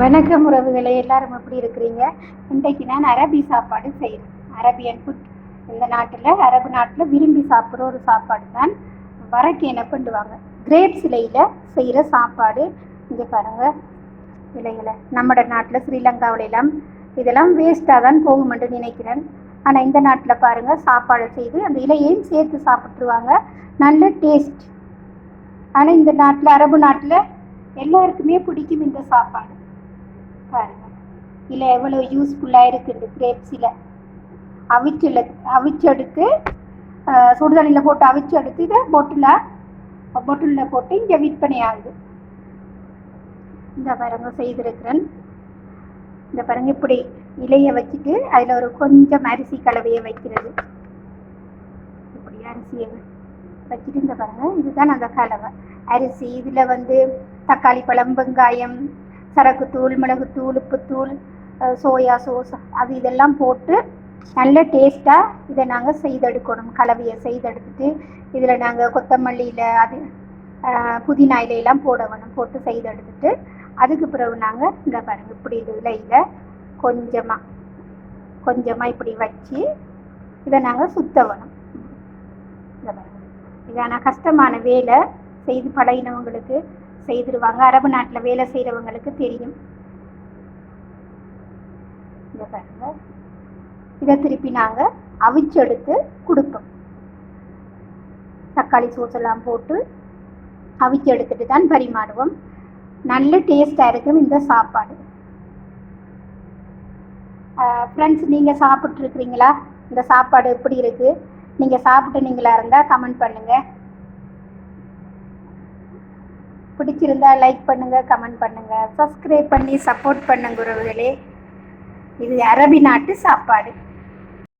வணக்கம் உறவுகளை எல்லாரும் எப்படி இருக்கிறீங்க? இன்றைக்கு நான் அரபி சாப்பாடு செய்கிறேன் அரபியன் ஃபுட் இந்த நாட்டில் அரபு நாட்டில் விரும்பி சாப்பிட்ற ஒரு சாப்பாடு தான் வரக்கு என்ன பண்ணுவாங்க கிரேப்ஸ் இலையில் செய்கிற சாப்பாடு. இங்கே பாருங்கள் இலைகளை. நம்ம நாட்டில் ஸ்ரீலங்காவிலாம் எல்லாம் இதெல்லாம் வேஸ்ட்டாக தான் போகுமென்று நினைக்கிறேன். ஆனால் இந்த நாட்டில் பாருங்கள் சாப்பாடு செய்து அந்த இலையையும் சேர்த்து சாப்பிட்ருவாங்க நல்ல டேஸ்ட் ஆனால் இந்த நாட்டில் அரபு நாட்டில் எல்லாருக்குமே பிடிக்கும் இந்த சாப்பாடு. பாருங்க. இதில் எவ்வளோ யூஸ்ஃபுல்லாக இருக்குது கிரேப்ஸில் அவிச்சில் அவிச்செடுத்து சுடுதண்ணியில் போட்டு அவிச்சு எடுத்து இதை பொட்டில் பொட்டிலில் போட்டு இங்கே விற்பனை ஆகுது. இந்த பாருங்க செய்திருக்கிறேன். இந்த பாருங்க இப்படி இலையை வச்சுட்டு அதில் ஒரு கொஞ்சம் அரிசி கலவையை வைக்கிறது. இப்படி அரிசியை வச்சுட்டு இந்த பாருங்க இதுதான் அந்த கலவை. அரிசி இதில் வந்து தக்காளி பழம் வெங்காயம் சரக்குத்தூள் மிளகுத்தூள் உப்புத்தூள் சோயா சோஸ் அது இதெல்லாம் போட்டு நல்ல டேஸ்ட்டாக இதை நாங்கள் செய்தெடுக்கணும். கலவையை செய்தெடுத்துட்டு இதில் நாங்கள் கொத்தமல்லியில் அது புதினா இலையெல்லாம் போட வேணும் போட்டு செய்தெடுத்துட்டு அதுக்கு பிறகு நாங்கள் இந்த பாருங்க இப்படி இது இலையில் கொஞ்சமாக கொஞ்சமாக இப்படி வச்சு இதை நாங்கள் சுத்த வேணும் இந்த பாருங்க. இதான கஷ்டமான வேலை. செய்து பழகினவங்களுக்கு செய்திருவாங்க. அரபு நாட்டில் வேலை செய்கிறவங்களுக்கு தெரியும். இதை பாருங்க. இதை திருப்பி நாங்கள் அவிச்செடுத்து கொடுப்போம். தக்காளி சோஸ் எல்லாம் போட்டு அவிச்சு எடுத்துட்டு தான் பரிமாறுவோம். நல்ல டேஸ்டாக இருக்கும் இந்த சாப்பாடு. ஃப்ரெண்ட்ஸ் நீங்கள் சாப்பிட்ருக்குறீங்களா இந்த சாப்பாடு எப்படி இருக்குது நீங்கள் சாப்பிட்டு நீங்களா இருந்தால் கமெண்ட் பண்ணுங்கள் பிடிச்சிருந்தா லைக் பண்ணுங்கள் கமெண்ட் பண்ணுங்கள் சப்ஸ்கிரைப் பண்ணி சப்போர்ட் பண்ணுங்க உறவுகளே. இது அரபி நாட்டு சாப்பாடு.